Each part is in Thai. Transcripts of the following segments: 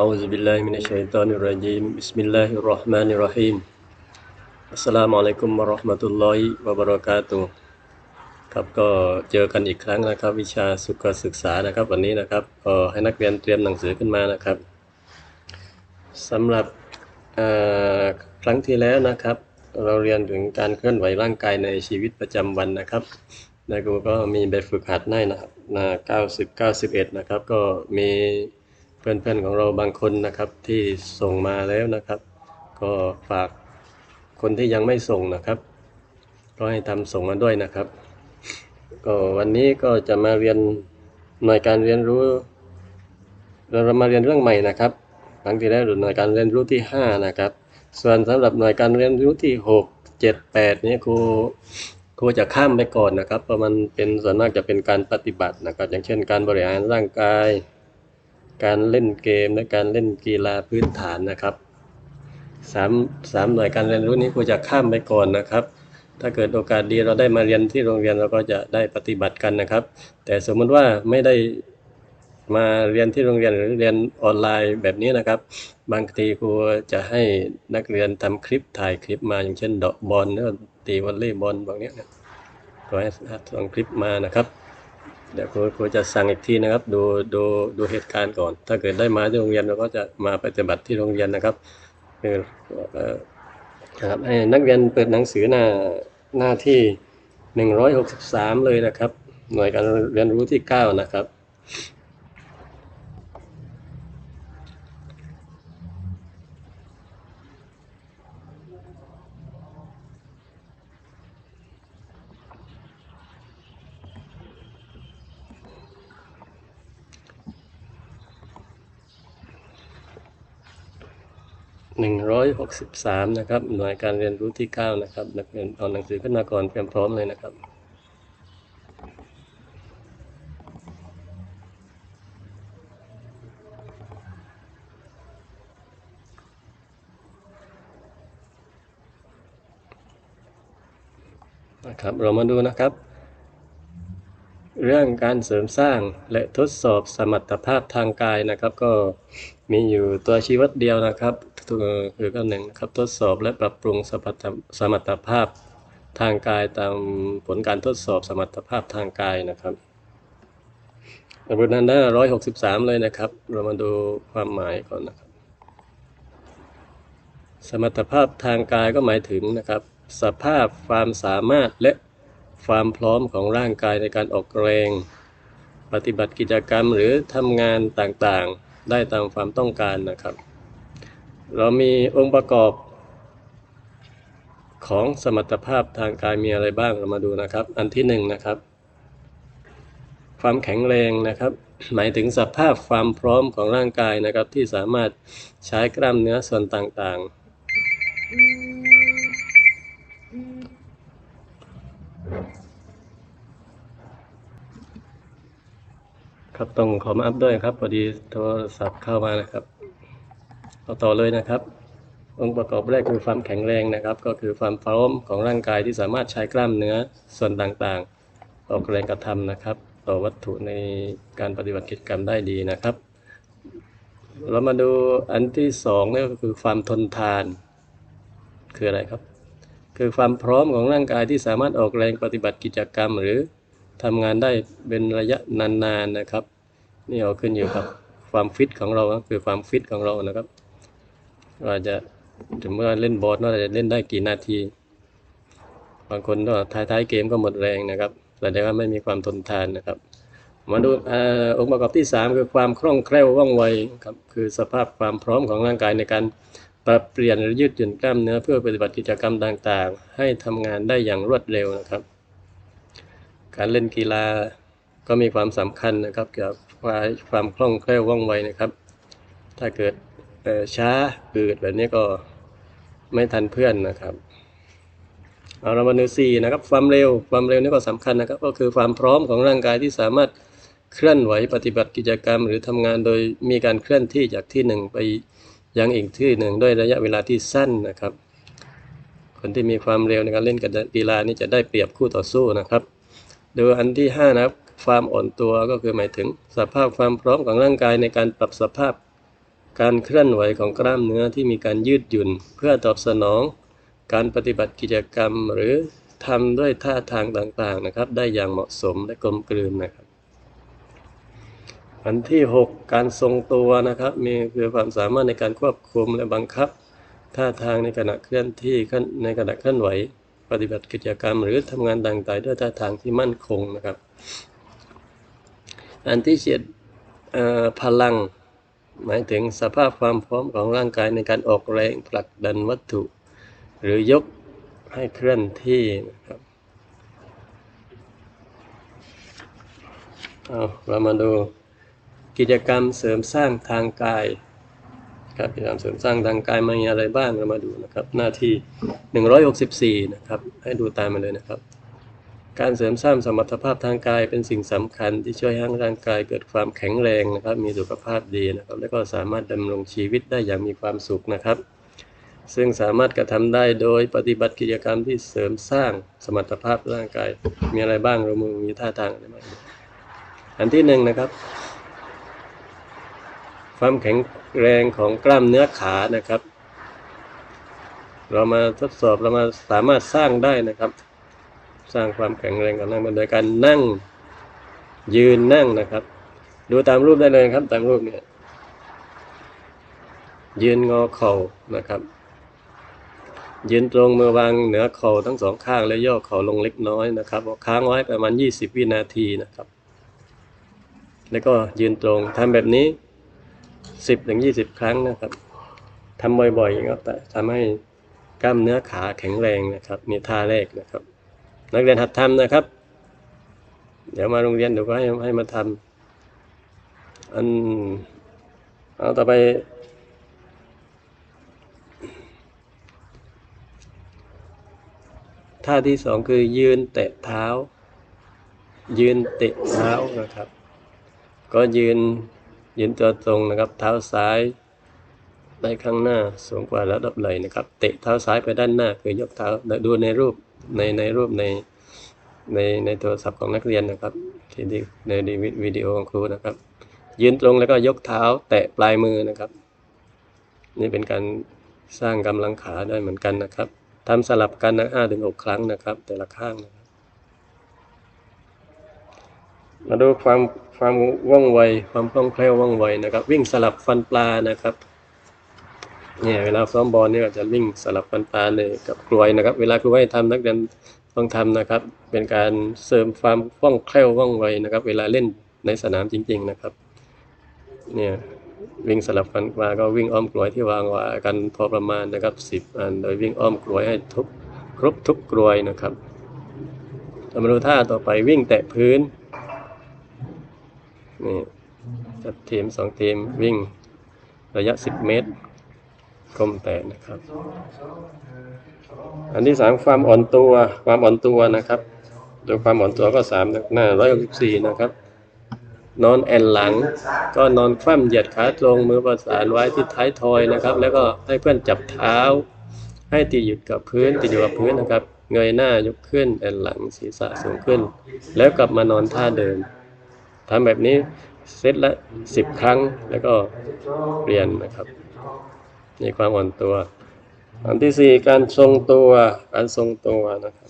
أعوذ بالله من الشيطان الرجيم بسم الله الرحمن الرحيم السلام عليكم ورحمة الله وبركاته ครับก็เจอกันอีกครั้งนะครับ วิชาสุขศึกษานะครับ วันนี้นะครับก็ให้นักเรียนเตรียมหนังสือขึ้นมานะครับสำหรับเอ่อครั้งที่แล้วนะครับ เราเรียนถึงการเคลื่อนไหวร่างกายในชีวิตประจำวันนะครับนายครูก็มีแบบฝึกหัดให้นะครับนา90 91 นะครับ ก็มี เพื่อนๆของเราบางคนนะครับที่ส่งมาแล้วนะครับ ก็ฝากคนที่ยังไม่ส่งนะครับ ก็ให้ทำส่งมาด้วยนะครับ ก็วันนี้ก็จะมาเรียนหน่วยการเรียนรู้ เรามาเรียนเรื่องใหม่นะครับครั้งที่แล้วหน่วยการเรียนรู้ที่ 5 นะครับ ส่วนสำหรับหน่วยการเรียนรู้ที่ 6 7 8นี่ครูครูจะข้ามไปก่อนนะครับเพราะมันเป็นส่วนมากจะเป็นการปฏิบัตินะครับ อย่างเช่น การบริหารร่างกาย การเล่นเกมและการเล่นกีฬาพื้นฐานนะครับสามสามหน่วยการเรียนรู้นี้ครูจะข้ามไปก่อนนะครับ ถ้าเกิดโอกาสดีเราได้มาเรียนที่โรงเรียนเราก็จะได้ปฏิบัติกันนะครับ แต่สมมติว่าไม่ได้มาเรียนที่โรงเรียนหรือเรียนออนไลน์แบบนี้นะครับ บางทีครูจะให้นักเรียนทำคลิปถ่ายคลิปมาอย่างเช่นดอกบอลหรือตีวอลเลย์บอลบางเนี้ยนะก็ให้ส่งคลิปมานะครับ เดี๋ยวครูครูจะสั่งอีกทีนะครับ ดูดูดูเหตุการณ์ก่อน ถ้าเกิดได้มาที่โรงเรียนเราก็จะมาปฏิบัติที่โรงเรียนนะครับคือเอ่อนะครับนักเรียนเปิดหนังสือหน้าหน้าที่หนึ่งร้อยหกสิบสามเลยนะครับ หน่วยการเรียนรู้ที่เก้านะครับ หนึ่งร้อยหกสิบสามนะครับ หน่วยการเรียนรู้ที่เก้านะครับ นักเรียนเอาหนังสือขึ้นมาก่อนเตรียมพร้อมเลยนะครับนะครับ เรามาดูนะครับ เรื่องการเสริมสร้างและทดสอบสมรรถภาพทางกายนะครับ ก็มีอยู่ตัวชี้วัดเดียวนะครับตัวคือก็หนึ่งนะครับทดสอบและปรับปรุงสมรรถสมรรถภาพทางกายตามผลการทดสอบสมรรถภาพทางกายนะครับบทนั้นได้ร้อยหกสิบสามเลยนะครับ เรามาดูความหมายก่อนนะครับ สมรรถภาพทางกายก็หมายถึงนะครับ สภาพความสามารถและ ความพร้อมของร่างกายในการออกแรง ปฏิบัติกิจกรรมหรือทำงานต่างๆ ได้ตามความต้องการนะครับ เรามีองค์ประกอบของสมรรถภาพทางกายมีอะไรบ้างเรามาดูนะครับ อันที่หนึ่งนะครับ ความแข็งแรงนะครับ หมายถึงสภาพความพร้อมของร่างกายนะครับ ที่สามารถใช้กล้ามเนื้อส่วนต่างๆ ครับต้องขอมาอัพด้วยครับพอดีโทรศัพท์เข้ามานะครับเอาต่อเลยนะครับ องค์ประกอบแรกคือความแข็งแรงนะครับ ก็คือความพร้อมของร่างกายที่สามารถใช้กล้ามเนื้อส่วนต่างๆ ออกแรงกระทำนะครับ ต่อวัตถุในการปฏิบัติกิจกรรมได้ดีนะครับ เรามาดูอันที่สองนี่ก็คือความทนทาน คืออะไรครับ คือความพร้อมของร่างกายที่สามารถออกแรงปฏิบัติกิจกรรมหรือ ทำงานได้เป็นระยะนานๆนะครับ นี่เอาขึ้นอยู่กับความฟิตของเราคือความฟิตของเรานะครับว่าจะถึงเมื่อเล่นบอลว่าจะเล่นได้กี่นาที บางคนก็ท้ายๆเกมก็หมดแรงนะครับแสดงว่าไม่มีความทนทานนะครับ มาดูอองค์ประกอบที่ 3 คือความคล่องแคล่วว่องไวครับคือสภาพความพร้อมของร่างกายในการปรับเปลี่ยนหรือยืดหยุ่นกล้ามเนื้อเพื่อปฏิบัติกิจกรรมต่างๆ ให้ทำงานได้อย่างรวดเร็วนะครับ การเล่นกีฬาก็มีความสำคัญนะครับเกี่ยวกับความคล่องแคล่วว่องไวนะครับ ถ้าเกิดช้าอืดแบบนี้ก็ไม่ทันเพื่อนนะครับเอาเรามาดูสี่นะครับความเร็วความเร็วนี่ก็สำคัญนะครับ ก็คือความพร้อมของร่างกายที่สามารถเคลื่อนไหวปฏิบัติกิจกรรม หรือทำงานโดยมีการเคลื่อนที่จากที่หนึ่งไปยังอีกที่หนึ่งด้วยระยะเวลาที่สั้นนะครับ คนที่มีความเร็วในการเล่นกีฬานี่จะได้เปรียบคู่ต่อสู้นะครับ ดูอันที่ห้านะครับ ความอ่อนตัวก็คือหมายถึง สภาพความพร้อมของร่างกายในการปรับสภาพ การเคลื่อนไหวของกล้ามเนื้อที่มีการยืดหยุ่น เพื่อตอบสนอง การปฏิบัติกิจกรรมหรือทำด้วยท่าทางต่างๆนะครับ ได้อย่างเหมาะสมและกลมกลืนนะครับ อันที่ 6 การทรงตัวนะครับ มีคือความสามารถในการควบคุมและบังคับ ท่าทางในขณะเคลื่อนที่ในขณะเคลื่อนไหว ปฏิบัติกิจกรรมหรือทำงานต่างๆด้วยท่าทางที่มั่นคงนะครับ อันที่เจ็ดเอ่อพลัง หมายถึงสภาพความพร้อมของร่างกายในการออกแรงผลักดันวัตถุ หรือยกให้เคลื่อนที่นะครับเอาเรามาดูกิจกรรมเสริมสร้างทางกาย ครับกิจกรรมเสริมสร้างทางกายมีอะไรบ้างเรามาดูนะครับ หน้าที่ 164 นะครับ ให้ดูตามมาเลยนะครับ การเสริมสร้างสมรรถภาพทางกายเป็นสิ่งสำคัญที่ช่วยให้ร่างกายเกิดความแข็งแรงนะครับ มีสุขภาพดีนะครับ และก็สามารถดำรงชีวิตได้อย่างมีความสุขนะครับ ซึ่งสามารถกระทำได้โดยปฏิบัติกิจกรรมที่เสริมสร้างสมรรถภาพร่างกายมีอะไรบ้างเรามือมีท่าทางอะไรบ้างอันที่หนึ่งนะครับ ความแข็งแรงของกล้ามเนื้อขานะครับ เรามาทดสอบเรามาสามารถสร้างได้นะครับ สร้างความแข็งแรงของร่งโดยการนั่งยืนนั่งนะครับ ดูตามรูปได้เลยครับ ตามรูปเนี่ยยืนงอเข่านะครับยืนตรงมือวางเหนือเข่าทั้งสองข้างแล้วย่อเข่าลงเล็กน้อยนะครับค้างไว้ประมาณ 20 วินาทีนะครับ แล้วก็ยืนตรงทำแบบนี้ 10ถึง20ครั้งนะครับทำบ่อยๆก็ทำให้กล้ามเนื้อขาแข็งแรงนะครับมีท่าแรกนะครับ นักเรียนหัดทำนะครับ เดี๋ยวมาโรงเรียนเดี๋ยวก็ให้ให้มาทำอันเอาต่อไปท่าที่สองคือยืนเตะเท้า ยืนเตะเท้านะครับ ก็ยืน ยืนตัวตรงนะครับ เท้าซ้ายไปข้างหน้าสูงกว่าระดับไหล่นะครับ เตะเท้าซ้ายไปด้านหน้า คือยกเท้าดูในรูปในในรูปในในในโทรศัพท์ของนักเรียนนะครับที่ในวิดีโอของครูนะครับ ยืนตรงแล้วก็ยกเท้า แตะปลายมือนะครับ นี่เป็นการสร้างกำลังขาได้เหมือนกันนะครับทำสลับกันนะห้าถึงหกครั้งนะครับ แต่ละข้างนะครับ มาดูความความว่องไว ความคล่องแคล่วว่องไวนะครับ วิ่งสลับฟันปลานะครับเนี่ยเวลาซ้อมบอลเนี่ยจะวิ่งสลับฟันปลาเลยกับกลวยนะครับ เวลาครูให้ทำนักเรียนต้องทำนะครับ เป็นการเสริมความคล่องแคล่วว่องไวนะครับ เวลาเล่นในสนามจริง ๆนะครับเนี่ยวิ่งสลับฟันปลาก็วิ่งอ้อมกลวยที่วางไว้กันพอประมาณนะครับสิบอัน โดยวิ่งอ้อมกลวยให้ทุกครบทุกกลวยนะครับมาดูท่าต่อไปวิ่งแตะพื้น นี่จัดทีมสองทีมวิ่งระยะ 10 เมตรก้มแตะนะครับ อันที่สามความอ่อนตัวความอ่อนตัวนะครับ โดยความอ่อนตัวก็สามหน้าร้อยหกสิบสี่นะครับ นอนแอนหลัง ก็นอนคว่ำเหยียดขาตรงมือประสานไว้ที่ท้ายทอยนะครับ แล้วก็ให้เพื่อนจับเท้า ให้ติดอยู่กับพื้นติดอยู่กับพื้นนะครับ เงยหน้ายกขึ้นแอนหลังศีรษะสูงขึ้น แล้วกลับมานอนท่าเดิม ทำแบบนี้เซตละสิบครั้งแล้วก็เปลี่ยนนะครับในความอ่อนตัว อันที่สี่การทรงตัวการทรงตัวนะครับ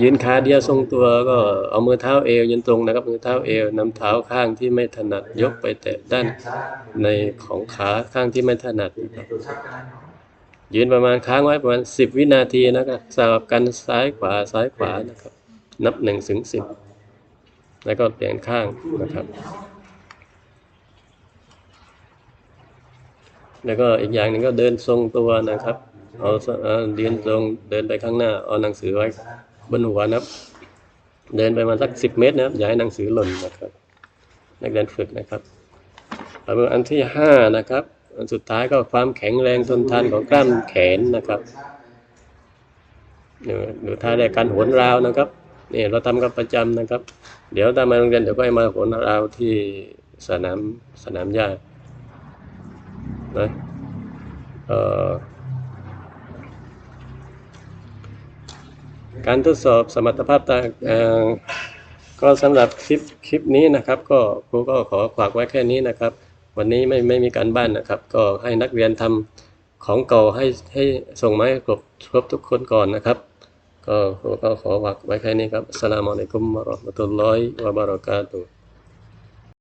ยืนขาเดียวทรงตัวก็เอามือเท้าเอวยืนตรงนะครับ มือเท้าเอวนำเท้าข้างที่ไม่ถนัดยกไปแตะด้านในของขาข้างที่ไม่ถนัดนะครับยืนประมาณค้างไว้ประมาณสิบวินาทีนะครับสลับกันซ้ายขวาซ้ายขวานะครับ นับหนึ่งถึงสิบแล้วก็เปลี่ยนข้างนะครับ แล้วก็อีกอย่างหนึ่งก็เดินทรงตัวนะครับ เอาเดินตรงเดินไปข้างหน้า เอาหนังสือไว้บนหัวนะครับ เดินไปประมาณสักสิบเมตรนะครับ อย่าให้หนังสือหล่นนะครับ นักเรียนฝึกนะครับเอาเป็นอันที่ห้านะครับอันสุดท้ายก็ความแข็งแรงทนทานของกล้ามแขนนะครับเดี๋ยวดูท่าแรกการโหนราวนะครับ นี่เราทำกันประจำนะครับ เดี๋ยวตามมาโรงเรียนเดี๋ยวก็ให้มาโหนราที่สนามสนามหญ้านะเอ่อการทดสอบสมรรถภาพทางก็สำหรับคลิปคลิปนี้นะครับ ก็ครูก็ขอฝากไว้แค่นี้นะครับ วันนี้ไม่ไม่มีการบ้านนะครับ ก็ให้นักเรียนทำของเก่าให้ให้ส่งมาให้ครบครบทุกคนก่อนนะครับ ก็ครูก็ขอฝากไว้แค่นี้ครับอัสสลามุอะลัยกุมวะเราะห์มะตุลลอฮิวะบะเราะกาตุฮ์